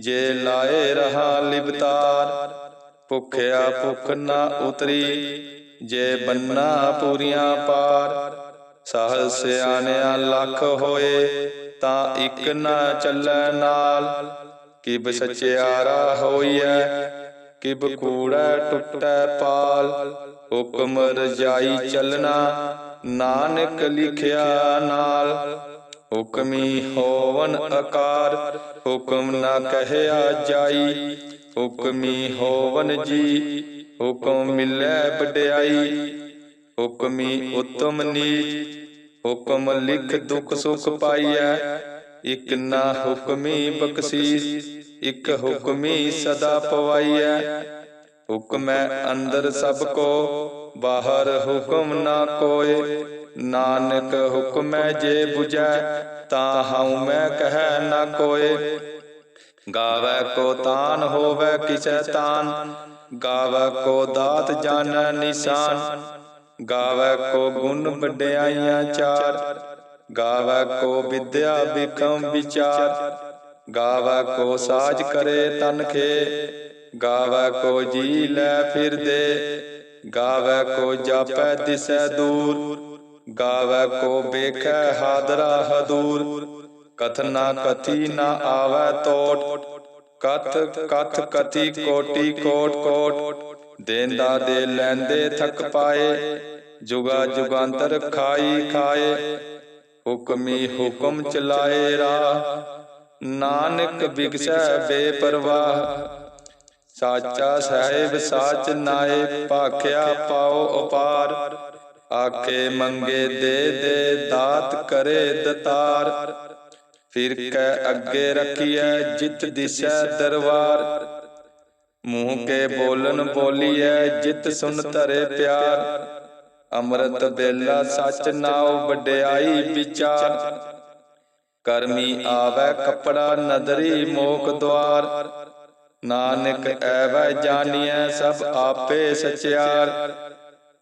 ਜੇ ਲਾਏ ਰਹਾ ਲਿਬਤਾਰ ਭੁਖਿਆ ਭੁਖ ਨਾ ਉਤਰੀ, ਜੇ ਬੰਨਾ ਪੂਰੀਆਂ ਪਾਰ ਸਹਲ ਸਿਆਣਿਆ ਲੱਖ ਹੋਏ, ਤਾਂ ਇੱਕ ਨਾ ਚੱਲੈ ਨਾਲ। ਕਿਬ ਸਚਿਆਰਾ ਹੋਈਐ, ਕਿਬ ਕੂੜੈ ਟੁੱਟੈ ਪਾਲ। ਹੁਕਮ ਰਜਾਈ ਚੱਲਣਾ, ਨਾਨਕ ਲਿਖਿਆ ਨਾਲ। ਹੁਕਮੀ ਹੋਵਨ ਆਕਾਰ ਹੁਕਮ ਨਾ ਕਹਿਆ ਜਾਈ ਹੁਕਮੀ ਹੋਵਨ ਜੀ, ਹੁਕਮ ਮਿਲੈ ਵਡਿਆਈ। ਹੁਕਮੀ ਉਤਮ ਨੀਚ, ਹੁਕਮ ਲਿਖ ਦੁਖ ਸੁਖ ਪਾਈਐ। ਇਕ ਨਾ ਹੁਕਮੀ ਬਖਸ਼ੀਸ, ਇਕ ਹੁਕਮੀ ਸਦਾ ਪਵਾਈਐ। ਹੁਕਮੈ ਅੰਦਰ ਸਭ ਕੋ, ਬਾਹਰ ਹੁਕਮ ਨਾ ਕੋਏ। ਨਾਨਕ ਹੁਕਮੈ ਜੇ 부ਜੈ ਤਾ ਹਉ ਮੈਂ ਕਹੈ ਨਾ ਕੋਏ। ਗਾਵੈ ਕੋ ਤਾਨ, ਹੋਵੈ ਕਿਸੈ ਤਾਨ। ਗਾਵੈ ਕੋ ਦਾਤ ਜਾਣੈ ਨਿਸ਼ਾਨ। ਗਾਵੈ ਕੋ ਗੁਣ ਵਡਿਆਈਆਂ ਚਾਰ। ਗਾਵੈ ਕੋ ਵਿਦਿਆ ਬਿਕਮ ਵਿਚਾਰ। ਗਾਵੈ ਕੋ ਸਾਜ ਕਰੇ ਤਨਖੇ ਗਾਵੈ ਕੋ ਜੀ ਲੈ ਫਿਰਦੇ ਗਾਵੈ ਕੋ ਜਾਪੈ ਦਿਸੈ ਦੂਰ। ਗਾਵੈ ਕੋ ਵੇਖੈ ਹਾਦਰਾ ਹਦੂਰ। ਕਥ ਨਾ ਕਥੀ ਨਾ ਆਵੈ ਤੋਟ। ਕਥ ਕਥ ਕਥੀ ਕੋਟੀ ਕੋਟ ਕੋਟ। ਦੇਂਦਾ ਦੇ ਲੈਂਦੇ ਥਕ ਪਾਏ। ਜੁਗਾ ਜੁਗਾਂਤਰ ਖਾਈ ਖਾਏ। ਹੁਕਮੀ ਹੁਕਮ ਚਲਾਏ ਰਾ ਨਾਨਕ ਬਿਗਸੈ ਬੇਪਰਵਾਹ। ਸਾਚਾ ਸਾਹਿਬ ਸਾਚ ਨਾਏ, ਭਾਖਿਆ ਪਾਓ ਅਪਾਰ ਆਖੇ ਮੰਗੇ ਦੇ ਦੇ ਦਾਤ ਕਰੇ ਦਤਾਰ। ਫਿਰ ਕੈ ਅੱਗੇ ਰੱਖੀਐ ਜਿਤ ਦਿਸੈ ਦਰਬਾਰ ਮੂੰਹ ਕੇ ਬੋਲਨ ਬੋਲੀਐ ਜਿਤ ਸੁਨ ਧਰੇ ਪਿਆਰ। ਅੰਮ੍ਰਿਤ ਬੇਲਾ ਸਚ ਨਾਉ ਵਡਿਆਈ ਵਿਚਾਰ। ਕਰਮੀ ਆਵੈ ਕਪੜਾ ਨਦਰੀ ਮੋਖ ਦਵਾਰ ਨਾਨਕ ਐਵੈ ਜਾਣੀਐ ਸਭ ਆਪੇ ਸਚਿਆਰ।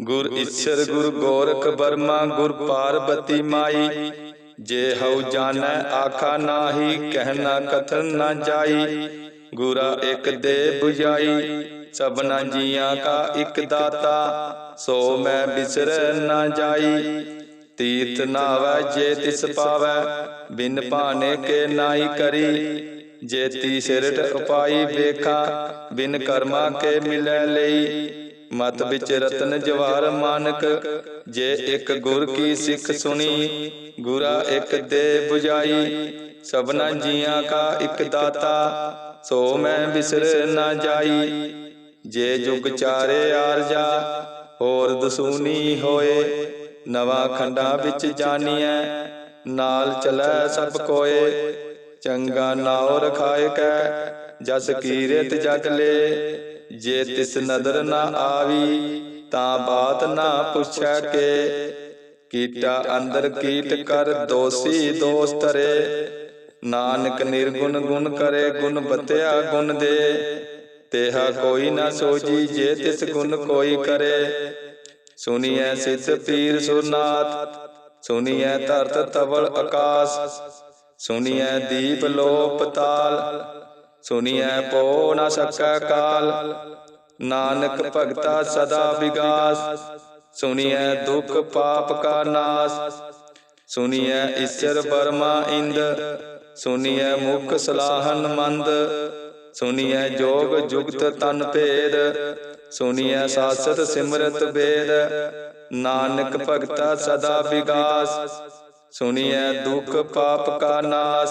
ਗੁਰ ਈਸ਼ਰ ਗੁਰ ਗੋਰਖ ਬਰਮਾ ਗੁਰ ਪਾਰਬਤੀ ਮਾਈ। ਜੇ ਹਉ ਜਾਣੈ ਆਖਾ ਨਾਹੀ ਕਹਿਣਾ ਕਥਨ ਨਾ ਜਾਈ। ਗੁਰਾ ਇੱਕ ਦੇ 부ਜਾਈ ਸਭਨਾ ਜੀਆਂ ਕਾ ਇੱਕ ਦਾਤਾ। ਸੋ ਮੈਂ ਬਿਸਰ ਨਾ ਜਾਈ। ਤੀਰਥ ਨਾਵੈ ਜੇ ਤਿਸ ਪਾਵੈ। ਬਿਨ ਭਾਣੇ ਕੇ ਨਾਹੀ ਕਰੀ। ਜੇ ਤੀ ਸਿਰਟ ਉਪਾਈ ਵੇਖਾ ਬਿਨ ਕਰਮਾ ਕੇ ਮਿਲੈ ਲਈ। ਮਤ ਵਿੱਚ ਰਤਨ ਜਵਾਰ ਮਾਨਕ, ਜੇ ਇੱਕ ਗੁਰ ਕੀ ਸਿੱਖ ਸੁਣੀ, ਗੁਰਾ ਇੱਕ ਦੇ 부ਜਾਈ ਸਭਨਾ ਜੀਆਂ ਕਾ ਇੱਕ ਦਾਤਾ, ਸੋ ਮੈਂ ਵਿਸਰ ਨਾ ਜਾਈ। ਜੇ ਜੁਗ ਚਾਰੇ ਆਰਜਾ, ਹੋਰ ਦਸੂਨੀ ਹੋਏ, ਨਵਾਂ ਖੰਡਾ ਵਿੱਚ ਜਾਣੀਐ ਨਾਲ ਚਲੈ ਸਭ ਕੋਏ। ਚੰਗਾ ਨਾਉ ਰਖਾਇ ਕੈ, ਜਸ ਕੀਰਤ ਜਗ ਲੇ ਜੇ ਤਿਸ ਨਦਰ ਨਾ ਆਵੀ, ਤਾਂ ਬਾਤ ਨਾ ਪੁੱਛੈ ਕੇ। ਕੀਟਾ ਅੰਦਰ ਕੀਟ ਕਰ, ਦੋਸੀ ਦੋਸ ਤਰੇ ਨਾਨਕ ਨਿਰਗੁਣ ਗੁਣ ਕਰੇ, ਗੁਣ ਬਤਿਆ ਗੁਣ ਦੇ। ਤੇਹਾ ਕੋਈ ਨਾ ਸੋਜੀ ਜੇ ਤਿਸ ਗੁਣ ਕੋਈ ਕਰੇ। ਸੁਨੀਐ ਸਿੱਧ ਪੀਰ ਸੁਰਨਾਥ, ਸੁਨੀਐ ਧਰਤ ਤਵਲ ਆਕਾਸ ਸੁਨੀਐ ਦੀਪ ਲੋਪ ਤਾਲ ਸੁਨੀਐ ਪੋ ਨ ਸਕੈ ਕਾਲ। ਨਾਨਕ ਭਗਤਾ ਸਦਾ ਵਿਗਾਸ। ਸੁਨੀਐ ਦੁਖ ਪਾਪ ਕਾ ਨਾਸ। ਸੁਨੀਐ ਈਸ਼ਰ ਬਰਮਾ ਇੰਦ। ਸੁਨੀਐ ਮੁਖ ਸਲਾਹਨ ਮੰਦ। ਸੁਨੀਐ ਜੋਗ ਜੁਗਤ ਤਨ ਭੇਦ। ਸੁਨੀਐ ਸਾਸਤ ਸਿਮਰਤ ਵੇਦ ਨਾਨਕ ਭਗਤਾ ਸਦਾ ਵਿਗਾਸ। ਸੁਨੀਐ ਦੁਖ ਪਾਪ ਕਾ ਨਾਸ।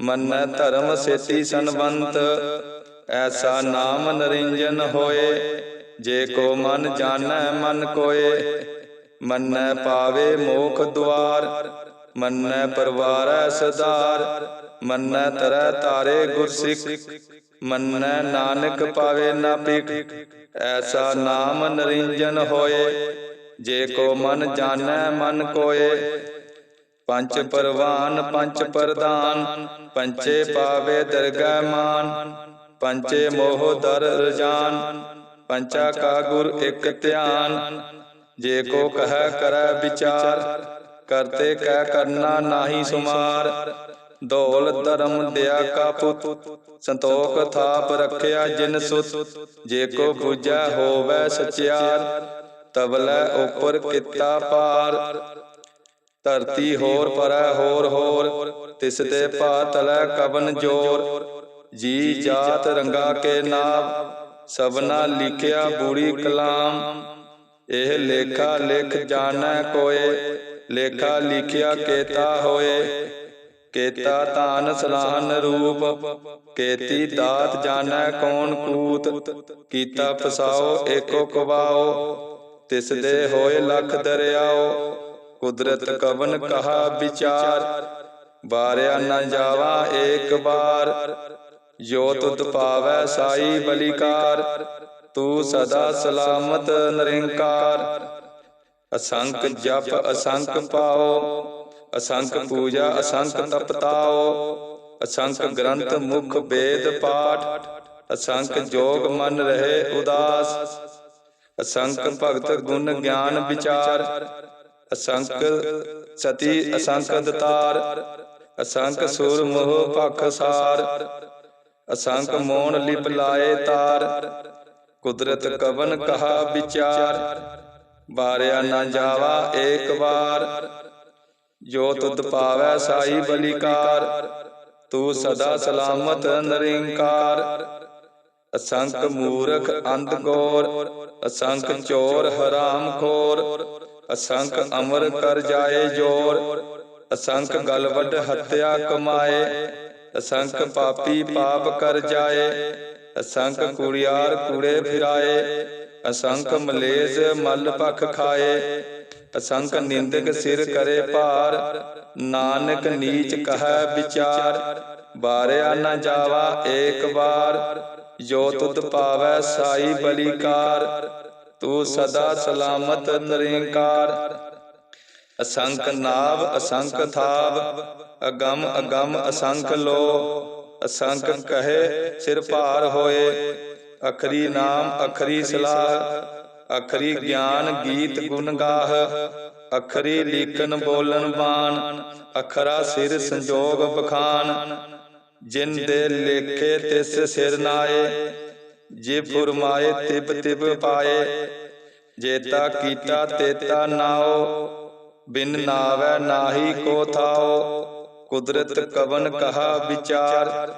ਮੰਨੈ ਧਰਮ ਸੇਤੀ ਸੰਵੰਤ ਐਸਾ ਨਾਮ ਨਰਿੰਜਨ ਹੋਏ, ਜੇ ਕੋ ਮਨ ਜਾਣੈ ਮਨ ਕੋਏ। ਮੰਨੈ ਪਾਵੇ ਮੋਖ ਦੁਆਰ, ਮੰਨੈ ਪਰਵਾਰੈ ਸਦਾਰ। ਮੰਨੈ ਤਰੈ ਤਾਰੇ ਗੁਰਸਿੱਖ, ਮੰਨੈ ਨਾਨਕ ਪਾਵੇ ਨਾ ਪਿਕ ਐਸਾ ਨਾਮ ਨਰਿੰਜਨ ਹੋਏ, ਜੇ ਕੋ ਮਨ ਜਾਣੈ ਮਨ ਕੋਏ। ਪੰਚ ਪਰਵਾਨ ਪੰਚ ਪ੍ਰਦਾਨ ਪੰਚੇ ਪਾਵੇ ਦਰਗਹਿ ਮਾਨ ਪੰਚੇ ਮੋਹ ਦਰ ਰਜਾਨ ਪੰਚਾ ਕਾ ਗੁਰ ਇਕ ਧਿਆਨ। ਜੇ ਕੋ ਕਹੈ ਕਰੈ ਵਿਚਾਰ ਕਰਤੇ ਕਹਿ ਕਰਨਾ ਨਾਹੀ ਸੁਮਾਰ। ਦੌਲ ਧਰਮ ਦਿਆ ਕਾ ਪੁੱਤ ਸੰਤੋਖ ਥਾਪ ਰੱਖਿਆ ਜਿਨ ਸੁਤ। ਜੇ ਕੋ ਬੁਝੈ ਹੋਵੇ ਸਚਿਆਰ ਤਬਲੇ ਉਪਰ ਕੀਤਾ ਪਾਰ ਧਰਤੀ ਹੋਰ ਪਰੈ ਹੋਰ ਹੋਰ, ਤਿਸ ਤੇ ਪਾ ਤਲੈ ਕਬਨ ਜੋਰ। ਜੀ ਜਾਤ ਰੰਗਾ ਕੇ ਨਾਮ ਸਭਨਾ ਲਿਖਿਆ ਬੂੜੀ ਕਲਾਮ। ਇਹ ਲੇਖਾ ਲਿਖ ਜਾਣੈ ਕੋਏ, ਲੇਖਾ ਲਿਖਿਆ ਕੇਤਾ ਹੋਏ। ਕੇਤਾ ਤਾਨ ਸਲਾਹਨ ਰੂਪ, ਕੇਤੀ ਦਾਤ ਜਾਣੈ ਕੌਣ ਕੂਤ। ਕੀਤਾ ਫਸਾਓ ਏਕੋ ਕਵਾਓ, ਤਿਸ ਦੇ ਹੋਏ ਲਖ ਦਰਿਆਓ। ਕੁਦਰਤ ਕਵਨ ਕਹਾ ਵਿਚਾਰ ਬਾਰਿਆ ਨਾ ਜਾਵਾ ਏਕ ਬਾਰ ਜੋ ਤੁਧ ਪਾਵੈ ਸਾਈ ਬਲਿਕਾਰ, ਤੂੰ ਸਦਾ ਸਲਾਮਤ ਨਿਰੰਕਾਰ। ਅਸੰਖ ਜਪ ਅਸੰਖ ਪਾਓ ਅਸੰਖ ਪੂਜਾ ਅਸੰਖ ਤਪਤਾਓ। ਅਸੰਖ ਗ੍ਰੰਥ ਮੁਖ ਵੇਦ ਪਾਠ ਅਸੰਖ ਜੋਗ ਮਨ ਰਹੇ ਉਦਾਸ। ਅਸੰਖ ਭਗਤ ਗੁਣ ਗਿਆਨ ਵਿਚਾਰ ਅਸੰਖ ਸਤੀ ਅਸੰਖ ਦਤਾਰ ਅਸੰਖ ਸੁਰ ਮੋਹ ਭਖ ਸਾਰ। ਅਸੰਖ ਮੋਨ ਲਿਪ ਲਾਏ ਤਾਰ। ਕੁਦਰਤ ਕਵਨ ਕਹਾ ਵਿਚਾਰ। ਬਾਰਿਆ ਨਾ ਜਾਵਾ ਏਕ ਵਾਰ। ਜੋ ਤੁਧ ਪਾਵੈ ਸਾਈ ਬਲਿਕਾਰ। ਤੂੰ ਸਦਾ ਸਲਾਮਤ ਨਿਰੰਕਾਰ। ਅਸੰਖ ਮੂਰਖ ਅੰਧ ਗੋਰ ਅਸੰਖ ਚੋਰ ਹਰਾਮ ਖੋਰ। ਅਸੰਖ ਅਮਰ ਕਰ ਜਾਏ ਜੋਰ, ਅਸੰਖ ਗਲ ਵੱਡ ਹੱਤਿਆ ਕਮਾਏ, ਅਸੰਖ ਪਾਪੀ ਪਾਪ ਕਰ ਜਾਏ, ਅਸੰਖ ਕੁੜਿਆਰ ਕੂੜੇ ਫਿਰਾਏ, ਅਸੰਖ ਮਲੇਜ਼ ਮਲ ਭਖ ਖਾਏ, ਅਸੰਖ ਨਿੰਦਕ ਸਿਰ ਕਰੇ ਭਾਰ, ਨਾਨਕ ਨੀਚ ਕਹੈ ਵਿਚਾਰ ਬਾਰਿਆ ਨਾ ਜਾਵਾ ਏਕ ਵਾਰ, ਜੋ ਤੁਧ ਪਾਵੈ ਸਾਈ ਬਲੀਕਾਰ ਤੂੰ ਸਦਾ ਸਲਾਮਤ ਨਿਰੰਕਾਰ। ਅਸੰਖ ਨਾਭ ਅਸੰਖ ਥਾਵ। ਅਗੰਮ ਅਗੰਮ ਅਸੰਖ ਲੋ। ਅਸੰਖ ਕਹੇ ਸਿਰ ਭਾਰ ਹੋਏ। ਅਖਰੀ ਨਾਮ ਅਖਰੀ ਸਲਾਹ। ਅਖਰੀ ਗਿਆਨ ਗੀਤ ਗੁਣ ਗਾਹ। ਅਖਰੀ ਲੀਕਨ ਬੋਲਨ ਬਾਣ। ਅਖਰਾ ਸਿਰ ਸੰਜੋਗ ਬਖਾਨ। ਜਿਨ ਦੇ ਲੇਖੇ ਤਿਸ ਸਿਰ ਨਾਏ। ਜੇ ਫੁਰਮਾਏ ਤਿਬ ਤਿਬ ਪਾਏ ਜੇਤਾ ਕੀਤਾ ਤੇਤਾ ਨਾਉ ਬਿਨ ਨਾਵੈ ਨਾਹੀ ਕੋ ਥਾਉ ਕੁਦਰਤ ਕਵਨ ਕਹਾ ਵਿਚਾਰ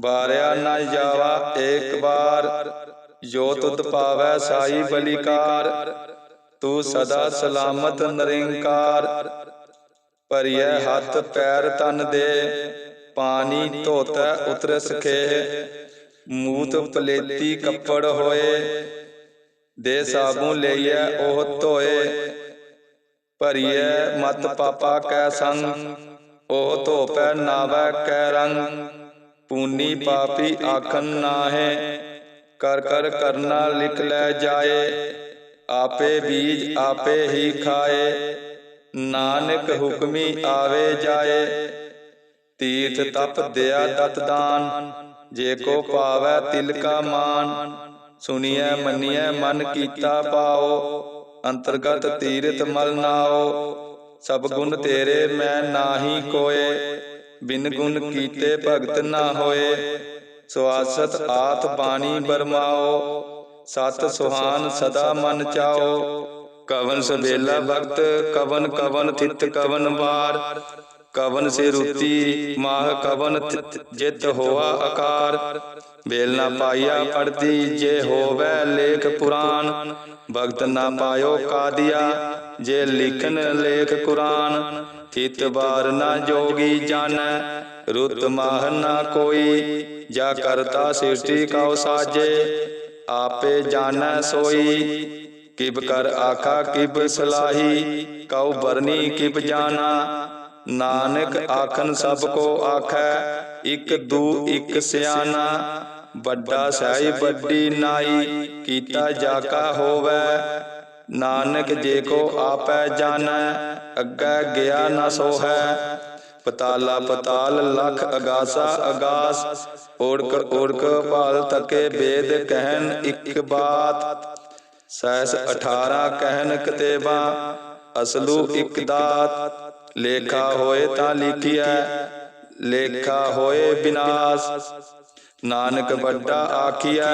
ਬਾਰਿਆ ਨਾ ਜਾਵਾ ਏਕ ਬਾਰ ਜੋ ਤੁਧ ਪਾਵੈ ਸਾਈ ਬਲਿਕਾਰ ਤੂੰ ਸਦਾ ਸਲਾਮਤ ਨਿਰੰਕਾਰ ਭਰੀਐ ਹੱਥ ਪੈਰ ਤਨ ਦੇ ਪਾਣੀ ਧੋਤੈ ਉਤਰ ਸਖੇ ਮੂਤ ਪਲੇਤੀ ਕੱਪੜ ਹੋਏ ਦੇ ਸਾਬੂ ਲਈਐ ਉਹ ਧੋਏ। ਭਰੀਐ ਮਤ ਪਾਪਾ ਕੈ ਸੰਗ ਉਹ ਧੋਪੈ ਨਾਵੈ ਕੈ ਰੰਗ। ਪੂਨੀ ਪਾਪੀ ਆਖਨ ਨਾਹੇ ਕਰ ਕਰ ਕਰਨਾ ਲਿਖ ਲੈ ਜਾਏ। ਆਪੇ ਬੀਜ ਆਪੇ ਹੀ ਖਾਏ। ਨਾਨਕ ਹੁਕਮੀ ਆਵੇ ਜਾਏ। ਤੀਰਥ ਤਪ ਦਿਆ ਦਤ ਦਾਨ ਜੇ ਕੋ ਪਾਵੈ ਤਿਲ ਕਾ ਮਾਨ ਸੁਣੀਐ ਮੰਨੀਐ, ਮਨ ਕੀਤਾ ਪਾਓ, ਅੰਤਰਗਤ ਤੀਰਥ ਮਲ ਨਾਓ, ਸਭ ਗੁਣ ਤੇਰੇ ਮੈਂ ਨਾਹੀ ਕੋਏ, ਬਿਨ ਗੁਣ ਕੀਤੇ ਭਗਤ ਨਾ ਹੋਏ, ਸੁਆਸਤ ਆਤ ਬਾਣੀ ਬਰਮਾਓ, ਸਤ ਸੁਹਾਨ ਸਦਾ ਮਨ ਚਾਓ, ਕਵਨ ਸਵੇਲਾ ਵਕਤ, ਕਵਨ ਕਵਨ ਥਿਤ ਕਵਨ ਵਾਰ ਕਵਨ ਸੇ ਰੁਤੀ ਮਾਹ ਕਵਨ ਥਿਤ ਜਿਤ ਹੋਆ ਆਕਾਰ। ਵੇਲ ਨਾ ਪਾਈਆ ਪੜਦੀ, ਜੇ ਹੋਵੇ ਲੇਖ ਪੁਰਾਨ ਭਗਤ ਨਾ ਪਾਇਓ ਕਾਦੀਆ, ਜੇ ਲਿਖਨ ਲੇਖ ਕੁਰਾਨ। ਥਿਤ ਬਾਰ ਨਾ ਜੋਗੀ ਜਾਣੈ, ਰੁਤ ਮਾਹ ਨਾ ਕੋਈ। ਜਾ ਕਰਤਾ ਸ੍ਰਿਸ਼ਟੀ ਕਉ ਸਾਜੇ, ਆਪੇ ਜਾਣੈ ਸੋਈ। ਕਿਬ ਕਰ ਆਖਾ, ਕਿਬ ਸਲਾਹੀ, ਕਉ ਬਰਨੀ ਕਿਬ ਜਾਣਾ। ਨਾਨਕ ਆਖਨ ਸਭ ਕੋ ਆਖੈ ਇਕ ਦੂ ਇਕ ਸਿਆਣਾ ਵੱਡਾ ਸਹਿ ਵੱਡੀ ਨਾਈ ਕੀਤਾ ਜਾ ਕਾ ਹੋਵੇ। ਨਾਨਕ ਜੇ ਕੋ ਆਪੈ ਜਾਣੈ ਅੱਗੇ ਗਿਆ ਨਾ ਸੋ ਹੈ ਪਤਾਲਾ ਪਤਾਲ ਲਖ ਅਗਾਸਾ ਅਗਾਸ ਓੜਕ ਓੜਕ ਭਾਲ ਤਕੇ ਬੇਦ ਕਹਿਨ ਇੱਕ ਬਾਤ। ਸੈਸ 18 ਕਹਿਨ ਕਤੇਬਾ ਅਸਲੂ ਇੱਕ ਦਾਤ। ਲੇਖਾ ਹੋਏ ਤਾਂ ਲਿਖਿਆ, ਲੇਖਾ ਹੋਏ ਬਿਨਾਸ਼। ਨਾਨਕ ਵੱਡਾ ਆਖਿਆ,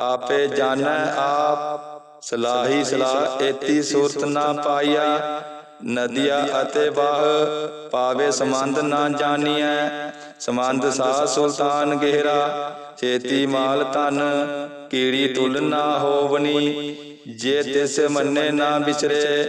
ਆਪੇ ਜਾਣੈ ਆਪ। ਸਲਾਹੀ ਸਲਾਹ ਏਤੀ ਸੂਰਤ ਨਾ ਪਾਈਆ ਨਦੀਆ ਅਤੇ ਬਾਹ ਪਾਵੇ ਸਮੰਦ ਨਾ ਜਾਣੀਐ। ਸਮੰਦ ਸਾਹ ਸੁਲਤਾਨ ਗਹਿਰਾ, ਛੇਤੀ ਮਾਲ ਤਨ ਕੀੜੀ ਤੁਲ ਨਾ ਹੋਵਨੀ। ਜੇ ਤਿਸ ਮੰਨੇ ਨਾ ਵਿਚਰੇ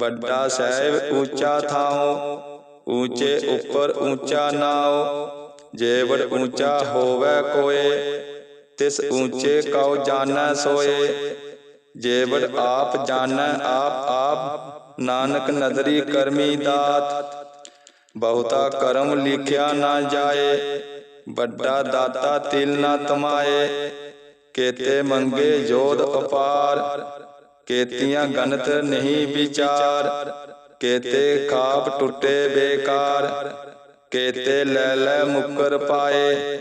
ਵੱਡਾ ਸਾਹਿਬ ਉੱਚਾ ਥਾਉ, ਉੱਚੇ ਉੱਪਰ ਉੱਚਾ ਨਾਉ ਜੇ ਵਡ ਉੱਚਾ ਹੋਵੇ ਕੋਏ, ਤਿਸ ਉੱਚੇ ਕਉ ਜਾਣੈ ਸੋਏ ਜੇ ਵਡ ਆਪ ਜਾਣੈ ਆਪ ਆਪ, ਨਾਨਕ ਨਦਰੀ ਕਰਮੀ ਦਾਤ, ਬਹੁਤਾ ਕਰਮ ਲਿਖਿਆ ਨਾ ਜਾਏ, ਵੱਡਾ ਦਾਤਾ ਤਿਲ ਨਾ ਤਮਾਏ, ਕੇਤੇ ਮੰਗੇ ਜੋਧ ਅਪਾਰ ਕੇਤੀਆਂ ਗਨਤ ਨਹੀਂ ਵਿਚਾਰ, ਕੇਤੇ ਖਾਪ ਟੁੱਟੇ ਬੇਕਾਰ, ਕੇਤੇ ਲੈ ਲੈ ਮੁਕਰ ਪਾਏ,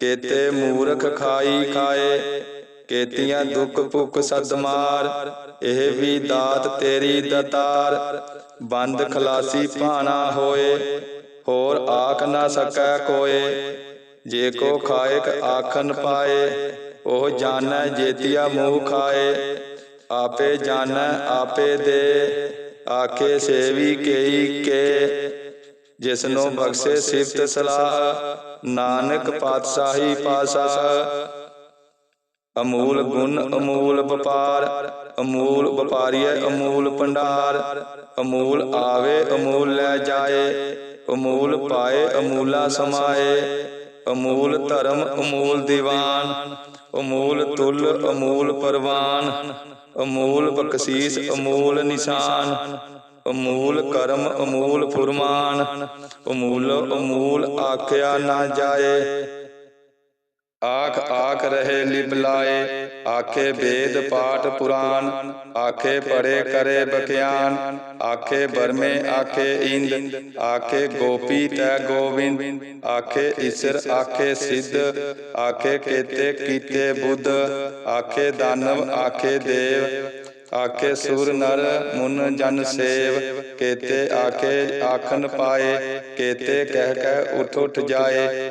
ਕੇਤੇ ਮੂਰਖ ਖਾਈ ਖਾਏ, ਕੇਤੀਆਂ ਦੁੱਖ ਭੁੱਖ ਸਦਮਾਰ, ਇਹ ਵੀ ਦਾਤ ਤੇਰੀ ਦਤਾਰ, ਬੰਦ ਖਲਾਸੀ ਭਾਣਾ ਹੋਏ, ਹੋਰ ਆਖ ਨਾ ਸਕੈ ਕੋਏ, ਜੇ ਕੋ ਖਾਇਕ ਆਖਨ ਪਾਏ, ਉਹ ਜਾਣੈ ਜੇਤੀਆ ਮੂਹ ਖਾਏ। ਆਪੇ ਜਾਣੈ, ਆਪੇ ਦੇ। ਆਖੇ, ਸੇਵੀ ਕੇਈ ਕੇ। ਜਿਸਨੋ ਬਖਸ਼ੇ ਸਿਫਤ ਸਲਾਹ, ਨਾਨਕ ਪਾਤਸ਼ਾਹੀ ਪਾਸਾ ਅਮੂਲ ਗੁਣ, ਅਮੂਲ ਵਪਾਰ। ਅਮੂਲ ਵਪਾਰੀਏ ਅਮੂਲ ਭੰਡਾਰ। ਅਮੂਲ ਆਵੇ, ਅਮੂਲ ਲੈ ਜਾਏ। ਅਮੂਲ ਪਾਏ, ਅਮੂਲਾ ਸਮਾਏ। ਅਮੂਲ ਧਰਮ, ਅਮੂਲ ਦੀਵਾਨ। ਅਮੂਲ ਤੁਲ, ਅਮੂਲ ਪਰਵਾਨ। ਅਮੂਲ ਬਖਸ਼ੀਸ ਅਮੂਲ ਨਿਸ਼ਾਨ। ਅਮੂਲ ਕਰਮ ਅਮੂਲ ਫੁਰਮਾਨ। ਅਮੂਲ ਅਮੂਲ ਆਖਿਆ ਨਾ ਜਾਏ। ਆਖ ਆਖ ਰਹੇ ਲਿਬ ਲਾਏ ਆਖੇ ਵੇਦ ਪਾਠ ਪੁਰਾਨ ਆਖੇ ਪੜੇ ਕਰੇ ਬਖਿਆਨ, ਆਖੇ ਬਰਮੇ, ਆਖੇ ਇੰਦ, ਆਖੇ ਗੋਪੀ ਤੈ ਗੋਬਿੰਦ ਆਖੇ ਈਸ਼ਰ ਆਖੇ ਸਿੱਧ, ਆਖੇ ਕੇਤੇ ਕੀਤੇ ਬੁੱਧ, ਆਖੇ ਦਾਨਵ, ਆਖੇ ਦੇਵ, ਆਖੇ ਸੁਰ ਨਰ ਮੁਨ ਜਨ ਸੇਵ, ਕੇਤੇ ਆਖੇ ਆਖਨ ਪਾਏ, ਕੇਤੇ ਕਹਿ ਕਹਿ ਉਠ ਉਠ ਜਾਏ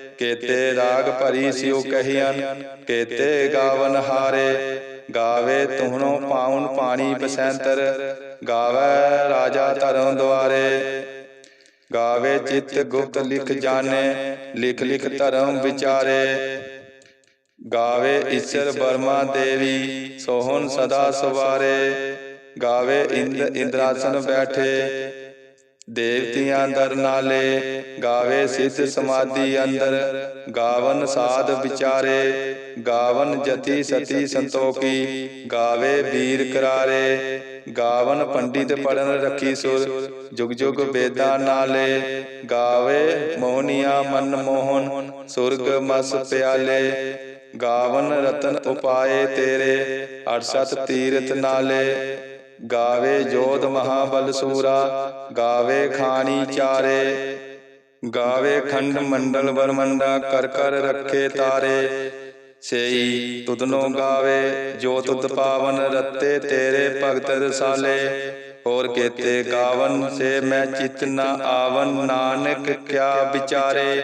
ਕੇਤੇ ਰਾਗ ਭਰੀ ਸਿਉ ਕਹੀਆਂ ਕੇਤੇ ਗਾਵਨ ਹਾਰੇ, ਗਾਵੇ ਤੁਹਨੋ ਪਾਉਨ ਪਾਣੀ ਬਸੰਤਰ, ਗਾਵੇ ਰਾਜਾ ਧਰਮ ਦੁਆਰੇ। ਗਾਵੇ ਚਿਤ ਗੁਪਤ ਲਿਖ ਜਾਣੇ, ਲਿਖ ਲਿਖ ਧਰਮ ਵਿਚਾਰੇ। ਗਾਵੇ ਈਸ਼ਰ ਬਰਮਾ ਦੇਵੀ, ਸੋਹਣ ਸਦਾ ਸਵਾਰੇ। ਗਾਵੇ ਇੰਦ ਇੰਦਰਾਸਨ ਬੈਠੇ ਦੇਵਤਿਆਂ ਦਰ ਨਾਲੇ ਗਾਵੇ ਸਿੱਧ ਸਮਾਧੀ ਅੰਦਰ, ਗਾਵਨ ਸਾਧ ਵਿਚਾਰੇ, ਗਾਵਨ ਜਤੀ ਸਤੀ ਸੰਤੋਖੀ, ਗਾਵੇ ਵੀਰ ਕਰਾਰੇ, ਗਾਵਨ ਪੰਡਿਤ ਪੜਨ ਰੱਖੀ ਸੁਰ, ਜੁਗ ਜੁਗ ਵੇਦਾਂ ਨਾਲੇ, ਗਾਵੇ ਮੋਹਨੀਆ ਮਨ ਮੋਹਨ, ਸੁਰਗ ਮਸ ਪਿਆਲੇ, ਗਾਵਨ ਰਤਨ ਉਪਾਏ ਤੇਰੇ 68 ਤੀਰਥ ਨਾਲੇ ਗਾਵੇ ਜੋਧ ਮਹਾਬਲ ਸੂਰਾ, ਗਾਵੇ ਖਾਣੀ ਚਾਰੇ। ਗਾਵੇ ਖੰਡ ਮੰਡਲ ਵਰਮੰਡਾ, ਕਰ ਕਰ ਰੱਖੇ ਤਾਰੇ। ਸੇਈ ਤੁਧਨੋ ਗਾਵੇ ਜੋ ਤੁਧ ਪਾਵਨ, ਰਤੇ ਤੇਰੇ ਭਗਤ ਰਸਾਲੇ। ਹੋਰ ਕੇਤੇ ਗਾਵਨ, ਸੇ ਮੈਂ ਚਿਤ ਨ ਆਵਨ, ਨਾਨਕ ਕਿਆ ਵਿਚਾਰੇ।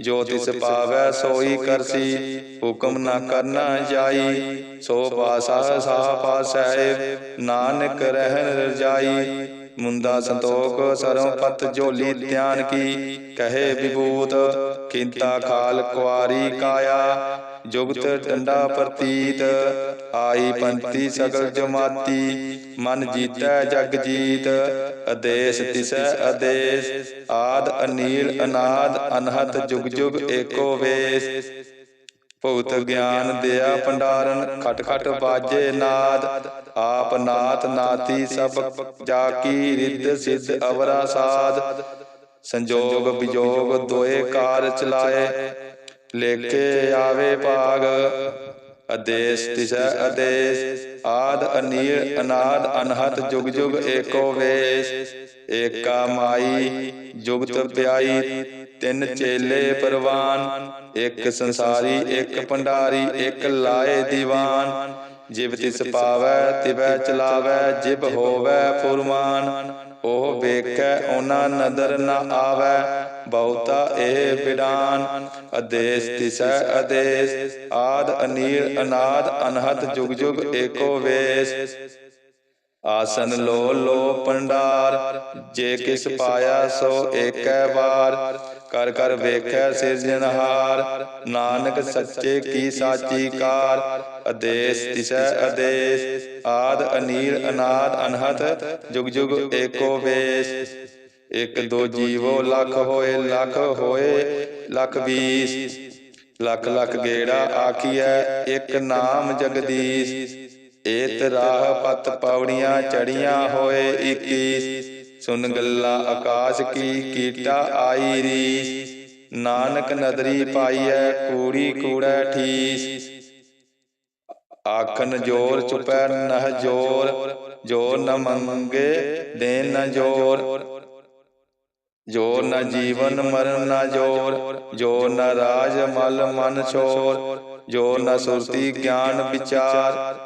ਜੋ ਤਿਸ ਪਾਵੈ ਸੋਈ ਕਰਸੀ ਹੁਕਮ ਨਾ ਕਰਨਾ ਜਾਈ। ਸੋ ਪਾਸਾ ਸਾਹ ਪਾਸੈ ਨਾਨਕ ਰਹਿਣ ਰਜਾਈ। ਮੁੰਦਾ ਸੰਤੋਖ ਸਰੋਂ ਪਤ ਝੋਲੀ ਧਿਆਨ ਕੀ। ਕਹੇ ਵਿਭੂਤ ਕਿੰਤਾ ਖਾਲ ਕੁਆਰੀ ਕਾਇਆ। ਜੁਗਤ ਡੰਡਾ ਪ੍ਰਤੀਤ ਆਈ ਪੰਤੀ ਸਗਲ ਜਮਾਤੀ ਮਨ ਜੀਤੈ ਜਗ ਜੀਤ ਅਦੇਸ ਤਿਸੈ ਅਦੇਸ ਆਦ ਅਨੀਲ ਅਨਾਦ ਅਨਹਤ ਜੁਗ ਜੁਗ ਏਕੋ ਵੇਸ। ਭਗਤ ਗਿਆਨ ਦਿਆ ਭੰਡਾਰਨ ਖਟ ਖਟ ਬਾਜੇ ਨਾਦ ਆਪ ਨਾਥ ਨਾਤੀ ਸਭ ਜਾ ਕੀ ਰਿੱਧ ਸਿੱਧ ਅਵਰਾ ਸਾਧ। ਸੰਜੋਗ ਵਿਜੋਗ ਦੋਏ ਕਾਰ ਚਲਾਏ। ਲੇਖੇ ਆਵੇ ਭਾਗ ਅਦੇਸ ਤਿਸੈ ਅਦੇਸ ਆਦ ਅਨੀਲ, ਅਨਾਦ ਅਨਹਤ ਜੁਗ ਜੁਗ ਏਕੋ ਵੇਸ। ਏਕਾ ਮਾਈ, ਜੁਗਤ ਪਿਆਈ, ਤਿੰਨ ਚੇਲੇ ਪਰਵਾਨ। ਇੱਕ ਸੰਸਾਰੀ, ਇੱਕ ਭੰਡਾਰੀ, ਇੱਕ ਲਾਏ ਦੀਵਾਨ। ਜਿਵ ਤਿਸ ਪਾਵੈ, ਤਿਵੈ ਚਲਾਵੈ ਜਿਬ ਹੋਵੈ ਫੁਰਮਾਨ। ਉਹ ਵੇਖੈ, ਉਹਨਾਂ ਨਦਰ ਨ ਆਵੈ, ਬਹੁਤਾ ਇਹ ਬਿਡਾਨ ਅਦੇਸ ਤਿਸੈ ਅਦੇਸ। ਆਦ ਅਨੀਲ, ਅਨਾਦ ਅਨਹਤ ਜੁਗ ਜੁਗ ਏਕੋ ਵੇਸ। ਆਸਨ ਲੋ ਲੋ ਪੰਡਾਰ, ਜੇ ਕਿਸ ਪਾਇਆ ਸੋ ਏਕੈ ਵਾਰ। ਕਰ ਕਰ ਵੇਖੈ ਸਿਰਜਣਹਾਰ ਨਾਨਕ ਸੱਚੇ ਕੀ ਸਾਚੀ ਕਾਰ। ਅਦੇਸ ਤਿਸੈ ਅਦੇਸ ਆਦ ਅਨੀਲ ਅਨਾਦ ਅਨਹਤ, ਜੁਗ ਜੁਗ ਏਕੋ ਵੇਸ। ਇਕ ਦੋ ਜੀਵੋ ਲੱਖ ਹੋਏ ਲੱਖ ਹੋਏ, ਲੱਖ ਵੀਸ ਲੱਖ ਲੱਖ ਗੇੜਾ ਆਖੀਐ, ਇੱਕ ਨਾਮ ਜਗਦੀਸ਼। ਏਤ ਰਾਹ ਪਤ ਪੌੜੀਆਂ ਚੜੀਆਂ ਹੋਏ 21 ਸੁਨ ਗੱਲਾਂ ਆਕਾਸ਼ ਕੀ ਕੀਟਾ ਆਈ ਰੀਸ। ਨਾਨਕ ਨਦਰੀ ਪਾਈਐ, ਕੂੜੀ ਕੂੜੈ ਠੀਸ। ਆਖਨ ਜੋਰ ਚੁਪੈ ਨਹ ਜੋਰ, ਜੋ ਨ ਮੰਗੇ ਦੇਨ ਨ ਜੋਰ। ਜੋ ਨ ਜੀਵਨ ਮਰਨ ਨ ਜੋਰ, ਜੋ ਨ ਰਾਜ ਮਲ ਮਨ ਛੋਰ। ਜੋ ਨ ਸੁਰਤੀ ਗਿਆਨ ਵਿਚਾਰ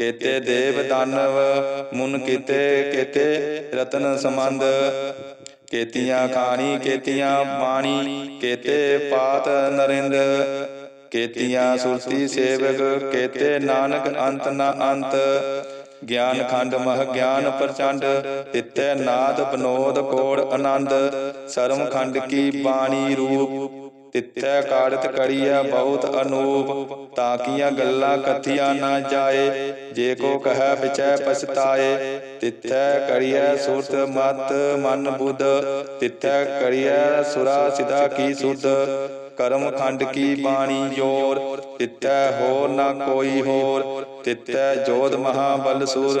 ਕੇਤੇ ਦੇਵ ਦਾਨਵ, ਮੁਨ ਕੀਤੇ ਕੇਤੇ ਰਤਨ ਸਮੰਦ ਕੇਤੀਆਂ ਖਾਣੀ, ਕੇਤੀਆਂ ਬਾਣੀ, ਕੇਤੇ ਪਾਤ ਨਰਿੰਦ। ਕੇਤੀਆਂ ਸੁਰਤੀ ਸੇਵਕ, ਕੇਤੇ ਨਾਨਕ ਅੰਤ ਨਾ ਅੰਤ। ਗਿਆਨ ਖੰਡ ਮਹ ਗਿਆਨ ਪ੍ਰਚੰਡ ਤਿੱਤੈ ਨਾਦ ਬਨੋਦ ਕੋੜ ਆਨੰਦ। ਸਰਮ ਖੰਡ ਕੀ ਬਾਣੀ ਰੂਪ ਤਿੱਥੈ ਕਾੜਤ ਕੜੀਐ ਬਹੁਤ ਅਨੂਪ ਤਾਕੀਆਂ ਗੱਲਾਂ ਕਥੀਆਂ ਨਾ ਜਾਏ ਜੇ ਕੋ ਕਹੈ ਵਿਚੈ ਪਛਤਾਏ ਤਿੱਥੈ ਕੜੀਐ ਸੁਰਤ ਮਤ ਮਨ ਬੁੱਧ ਤਿੱਥੈ ਕੜੀਐ ਸੁਰਾ ਸਿਧਾ ਕੀ ਸੁਧ ਕਰਮ ਖੰਡ ਕੀ ਬਾਣੀ ਜੋਰ ਤਿੱਥੈ ਹੋਰ ਨਾ ਕੋਈ ਹੋਰ ਤਿੱਥੈ ਜੋਧ ਮਹਾਬਲ ਸੁਰ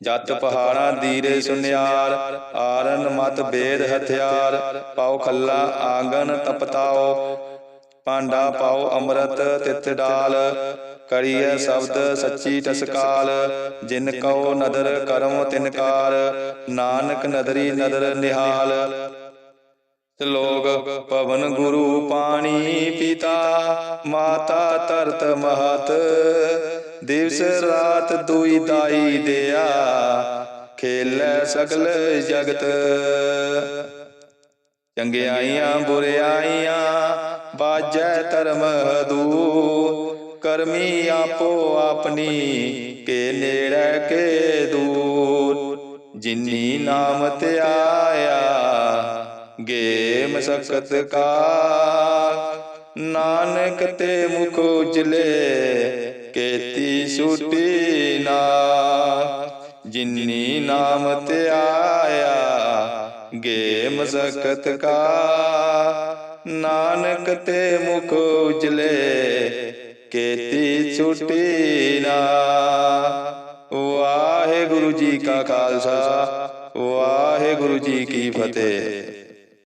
ਜਤ ਪਹਾੜਾਂ ਦੀਰੇ ਸੁਨਿਆਰ ਆਰਨ ਮਤ ਬੇਦ ਹਥਿਆਰ ਪਾਉ ਖੱਲਾ ਆਂਗਨ ਤਪਤਾਓ ਪਾਂਡਾ ਪਾਉ ਅੰਮ੍ਰਿਤ ਤਿਤ ਡਾਲ ਕਰੀਐ ਸ਼ਬਦ ਸੱਚੀ ਟਸਕਾਲ ਜਿਨ ਕਉ ਨਦਰ ਕਰਮ ਤਿਨਕਾਰ ਨਾਨਕ ਨਦਰੀ ਨਦਰ ਨਿਹਾਲ। ਲੋਕ ਪਵਨ ਗੁਰੂ ਪਾਣੀ ਪਿਤਾ, ਮਾਤਾ ਤਰਤ ਮਹਤ। ਦਿਵਸ ਰਾਤ ਦੁਈ ਦਾਈ ਦਿਆ, ਖੇਲੇ ਸਗਲ ਜਗਤ। ਚੰਗਿਆਈਆਂ ਬੁਰਿਆਈਆਂ ਬਾਜੈ ਧਰਮ ਹਦੂ। ਕਰਮੀ ਆਪੋ ਆਪਣੀ, ਕੇ ਨੇੜੇ ਕੇ ਦੂਰ। ਜਿਨੀ ਨਾਮ ਤੇ ਗੇ ਮਸਕਤ ਕਾ ਨਾਨਕ ਤੇ ਮੁਖ ਉਜਲੇ, ਕੇਤੀ ਸੁਟੀ ਨਾ ਜਿਨੀ ਨਾਮ ਤੇ ਆਇਆ, ਗੇ ਮਸਕਤ ਕਾ ਨਾਨਕ ਤੇ ਮੁਖ ਉਜਲੇ, ਕੇਤੀ ਛੁਟੀ ਨਾ ਵਾਹਿਗੁਰੂ ਜੀ ਕਾ ਖਾਲਸਾ, ਵਾਹਿਗੁਰੂ ਜੀ ਕੀ ਫਤਿਹ।